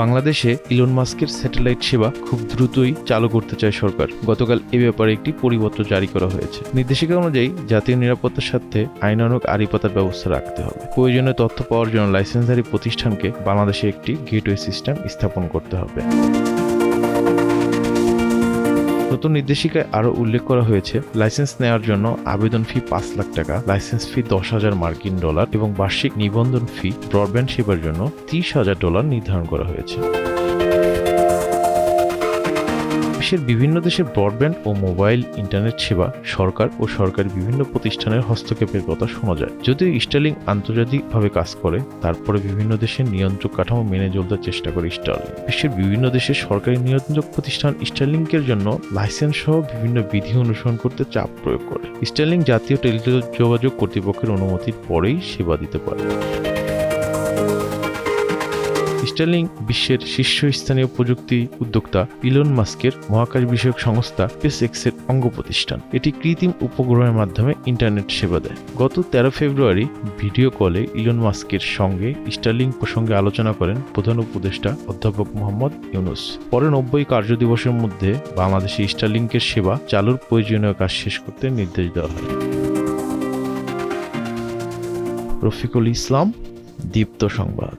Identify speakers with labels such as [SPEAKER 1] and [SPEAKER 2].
[SPEAKER 1] বাংলাদেশে ইলন মাস্কের স্যাটেলাইট সেবা খুব দ্রুতই চালু করতে চায় সরকার। গতকাল এ ব্যাপারে একটি পরিপত্র জারি করা হয়েছে। নির্দেশিকা অনুযায়ী, জাতীয় নিরাপত্তার স্বার্থে আইনানুক আড়িপাতার ব্যবস্থা রাখতে হবে। প্রয়োজনীয় তথ্য পাওয়ার জন্য লাইসেন্সধারী প্রতিষ্ঠানকে বাংলাদেশে একটি গেটওয়ে সিস্টেম স্থাপন করতে হবে। নতুন নির্দেশিকায় আরও উল্লেখ করা হয়েছে, লাইসেন্স নেওয়ার জন্য আবেদন ফি পাঁচ লাখ টাকা, লাইসেন্স ফি দশ হাজার মার্কিন ডলার এবং বার্ষিক নিবন্ধন ফি, ব্রডব্যান্ড সেবার জন্য ত্রিশ হাজার ডলার নির্ধারণ করা হয়েছে। বিশ্বের বিভিন্ন দেশের ব্রডব্যান্ড ও মোবাইল ইন্টারনেট সেবা সরকার ও সরকারি বিভিন্ন প্রতিষ্ঠানের হস্তক্ষেপের কথা শোনা যায়। যদিও স্টার্লিং আন্তর্জাতিকভাবে কাজ করে, তারপরে বিভিন্ন দেশের নিয়ন্ত্রক কাঠামো মেনে চলতে চেষ্টা করে স্টার্লিং বিশ্বের বিভিন্ন দেশের সরকারি নিয়ন্ত্রক প্রতিষ্ঠান স্টার্লিংকের জন্য লাইসেন্স সহ বিভিন্ন বিধি অনুসরণ করতে চাপ প্রয়োগ করে। স্টার্লিং জাতীয় টেলিযোগাযোগ কর্তৃপক্ষের অনুমতির পরেই সেবা দিতে পারে। স্টার্লিং বিশ্বের শীর্ষস্থানীয় প্রযুক্তি উদ্যোক্তা ইলন মাস্কের মহাকাশ বিষয়ক সংস্থা স্পেস এক্সের অঙ্গ প্রতিষ্ঠান এটি কৃত্রিম উপগ্রহের মাধ্যমে ইন্টারনেট সেবা দেয়। গত তেরো ফেব্রুয়ারি ভিডিও কলে ইলন মাস্কের সঙ্গে স্টার্লিং প্রসঙ্গে আলোচনা করেন প্রধান উপদেষ্টা অধ্যাপক মোহাম্মদ ইউনুস। পরে নব্বই কার্যদিবসের মধ্যে বাংলাদেশে স্টার্লিংকের সেবা চালুর প্রয়োজনীয় কাজ শেষ করতে নির্দেশ দেওয়া হয়। রফিকুল ইসলাম, দীপ্ত সংবাদ।